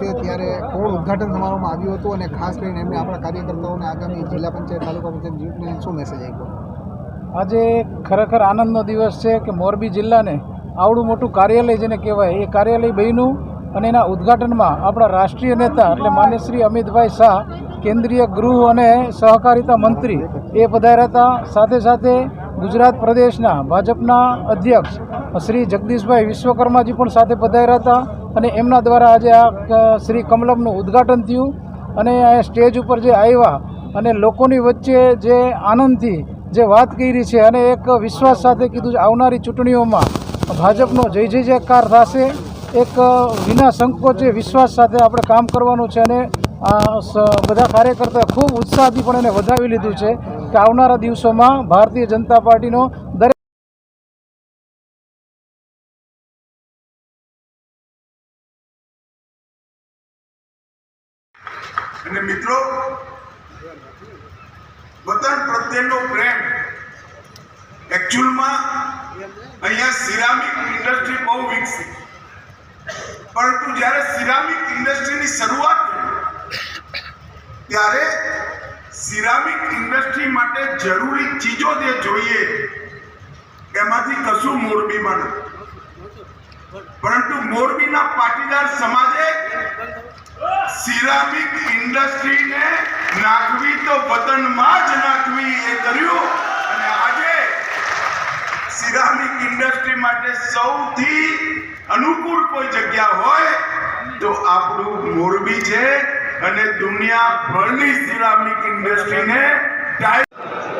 ઉદ્ઘાટન સમારોહમાં આવ્યું હતું અને ખાસ કરીને એમને આપણા કાર્યકર્તાઓને આગામી જિલ્લા પંચાયત, તાલુકા પંચાયત ચૂંટણીને શું મેસેજ આપ્યો આજે ખરેખર આનંદનો દિવસ છે કે મોરબી જિલ્લાને આવડું મોટું કાર્યાલય જેને કહેવાય, એ કાર્યાલય બન્યું અને એના ઉદ્ઘાટનમાં આપણા રાષ્ટ્રીય નેતા એટલે માન્ય શ્રી અમિતભાઈ શાહ, કેન્દ્રીય ગૃહ અને સહકારિતા મંત્રી એ પધાર્યા હતા. સાથે સાથે ગુજરાત પ્રદેશના ભાજપના અધ્યક્ષ શ્રી જગદીશભાઈ વિશ્વકર્માજી પણ સાથે પધાર્યા હતા. અને એમના દ્વારા આજે આ શ્રી કમલમનું ઉદ્ઘાટન થયું અને આ સ્ટેજ ઉપર જે આવ્યા અને લોકોની વચ્ચે જે આનંદથી જે વાત કરી છે અને એક વિશ્વાસ સાથે કીધું આવનારી ચૂંટણીઓમાં ભાજપનો જય જય જયકાર થશે, એક વિના સંકોચે વિશ્વાસ સાથે આપણે કામ કરવાનું છે અને આ બધા કાર્યકર્તાએ ખૂબ ઉત્સાહથી પણ એને વધાવી લીધું છે કે આવનારા દિવસોમાં ભારતીય જનતા પાર્ટીનો દરેક અને મિત્રો, વતન પ્રત્યેનો પ્રેમ એકચ્યુઅલમાં અહીંયા સિરામિક ઇન્ડસ્ટ્રી બહુ વિકસી. પરંતુ જ્યારે સિરામિક ઇન્ડસ્ટ્રીની શરૂઆત ત્યારે સિરામિક ઇન્ડસ્ટ્રી માટે જરૂરી ચીજો જે જોઈએ, એમાંથી કશું મોરબીમાં નથી. પરંતુ મોરબીના પાટીદાર સમાજે સિરામિક ઇન્ડસ્ટ્રીને નાખવી તો વતનમાં જ નાખવી એ કર્યું. અને આજે સિરામિક ઇન્ડસ્ટ્રી માટે સૌથી અનુકૂળ કોઈ જગ્યા હોય તો આપણું મોરબી છે અને દુનિયાભરની સિરામિક ઇન્ડસ્ટ્રીને ટાઈપ